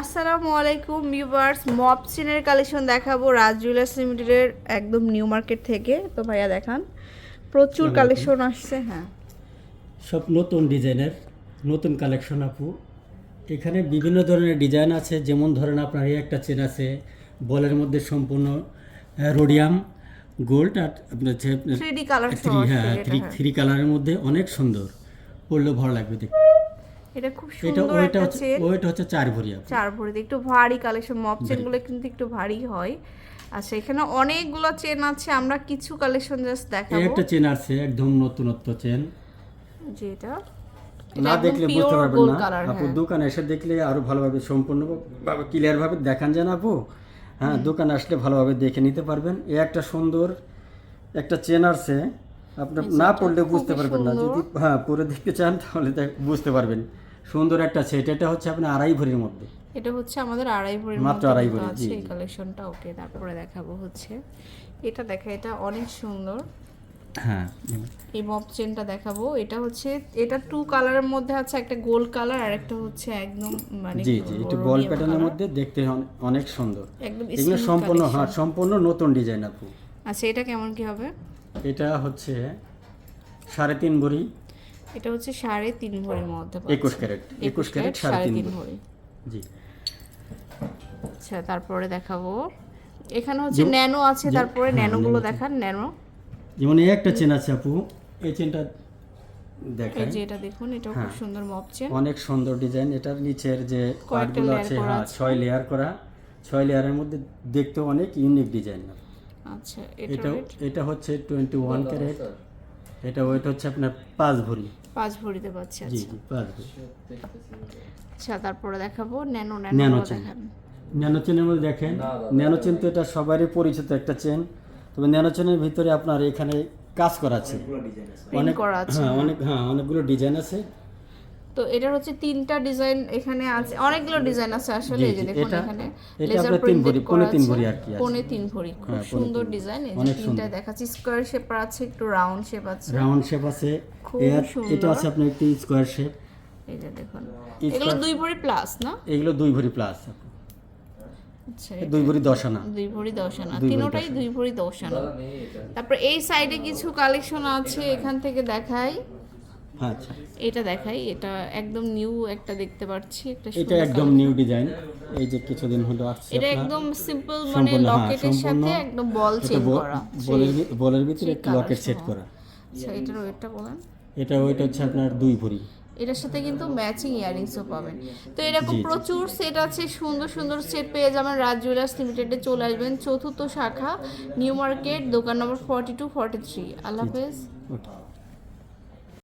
আসসালামু আলাইকুম viewers মপসিনের collection দেখাবো রাজ জুয়েলার্স লিমিটেডের একদম নিউ মার্কেট থেকে। তো ভাইয়া দেখান প্রচুর কালেকশন আসছে হ্যাঁ। সব নতুন ডিজাইনের নতুন কালেকশন আপু। এখানে বিভিন্ন ধরনের ডিজাইন আছে যেমন ধরেন আপনার এই একটা চেন আছে বলের মধ্যে সম্পূর্ণ রোডিয়াম গোল্ড আর আপনার আপনার থ্রি ডি কালার থ্রি হ্যাঁ থ্রি থ্রি কালারের মধ্যে অনেক সুন্দর। পড়লেও ভালো লাগবে দেখতে। এটা খুব সুন্দর একটা চেন ওইটা হচ্ছে চার ভরি চার ভরিতে একটু ভারী কালেকশন মপ চেনগুলো কিন্তু একটু ভারী হয়। আচ্ছা এখানে অনেকগুলো চেন আছে আমরা কিছু কালেকশন জাস্ট দেখাবো। একটা চেন আছে একদম নতুনত্ব চেন যেটা না দেখলে বুঝতে পারবেন না। আপু দোকানে এসে দেখলে আরও ভালোভাবে সম্পূর্ণভাবে ক্লিয়ার ভাবে দেখান যান আপু। হ্যাঁ দোকানে আসলে ভালোভাবে দেখে নিতে পারবেন। এই একটা সুন্দর একটা চেন আছে। আপনার না পড়লে বুঝতে পারবেন না। যদি হ্যাঁ পরে দেখতে চান তাহলে বুঝতে পারবেন। সুন্দর একটা সেট এটা হচ্ছে আপনার আড়াই ভরির মধ্যে। এটা হচ্ছে আমাদের আড়াই ভরির মাত্র আড়াই ভরি, আছে। জি, এই কালেকশনটা ওকে তারপরে দেখাবো হচ্ছে। এটা দেখা এটা অনেক সুন্দর। হ্যাঁ। এই মপ চেনটা দেখাবো। এটা হচ্ছে এটা টু কালারের মধ্যে আছে। একটা গোল্ড কালার আর একটা হচ্ছে একদম মানে জি জি একটু বল প্যাটার্নের মধ্যে দেখতে অনে- অনেক সুন্দর। একদম এগুলো সম্পূর্ণ। হ্যাঁ সম্পূর্ণ নতুন ডিজাইন আপু। আচ্ছা এটা কেমন কি হবে? এটা হচ্ছে সাড়ে তিন ভরি। এটা হচ্ছে সাড়ে তিন ভরির মধ্যে একুশ ক্যারেট। একুশ ক্যারেট সাড়ে তিন ভরি। জি। আচ্ছা তারপরে দেখাবো। এখানে হচ্ছে ন্যানো আছে তারপরে হ্যাঁ, ন্যানোগুলো দেখান ন্যানো। যেমন এই একটা চেন আছে আপু এই চেনটা এই যে এটা দেখুন এটাও খুব সুন্দর মপ চেন। অনেক সুন্দর ডিজাইন। এটার নিচের যে পার্টগুলো আছে হ্যাঁ ছয় লেয়ার করা। ছয় লেয়ারের মধ্যে দেখতে অনেক ইউনিক ডিজাইন আচ্ছা এটা এটা হচ্ছে টোয়েন্টি ওয়ান ক্যারেট এটা ওয়েট হচ্ছে আপনার পাঁচ ভরি। পাঁচ ভরিতে পাচ্ছি জি আচ্ছা। জি পাঁচ ভরি। আচ্ছা তারপরে দেখাবো ন্যানো ন্যানো ন্যানো চেন দেখান। ন্যানো চেনের মধ্যে দেখেন। ন্যানো চেন তো এটা সবারই পরিচিত একটা চেন তবে ন্যানো চেনের ভিতরে আপনার এখানে কাজ করা আছে। অনেক করা আছে, হ্যাঁ অনেক হ্যাঁ অনেকগুলো ডিজাইন আছে। তো এটার হচ্ছে তিনটা ডিজাইন এখানে আছে। অনেকগুলো ডিজাইন আছে আসলে এই যে দেখুন এখানে লেজার আপনার তিন প্রিন্টেড ভরি, করা তিন আছে। ভরি আর কি আছে। পৌনে তিন ভরি খুব হ্যাঁ, সুন্দর ডিজাইন এই যে তিনটা দেখাচ্ছি স্কোয়ার শেপ আছে একটু রাউন্ড শেপ আছে। রাউন্ড শেপ আছে। এর- এটা আছে আপনার একটি স্কোয়ার শেপ এই যে দেখুন। এগুলো দুই ভরি প্লাস না? এগুলো দুই ভরি প্লাস আচ্ছা দুই ভরি দশ আনা দুই ভরি দশ আনা তিনোটাই দুই ভরি দশ আনা তারপর এই সাইডে কিছু কালেকশন আছে এখান থেকে দেখাই। এটা দেখাই এটা একদম নিউ একটা দেখতে পাচ্ছি একটা এটা একদম নিউ ডিজাইন। এই যে কিছুদিন হলো আসছে এটা। একদম সিম্পল মানে হ্যাঁ, লকেটের সাথে একদম বল করা। বলের বলের ভিতরে একটু লকেট সেট করা। আচ্ছা এটার ওয়েটটা বলেন। এটা হচ্ছে আপনার দুই ভরি। এটার সাথে কিন্তু ম্যাচিং ইয়ারিংসও পাবেন। তো এরকম প্রচুর সেট আছে সুন্দর সুন্দর সেট পেয়ে যাবেন রাজ জুয়েলার্স লিমিটেডে চলে আসবেন। চতুর্থ শাখা নিউ মার্কেট দোকান নম্বর forty two forty three Allah হাফেজ।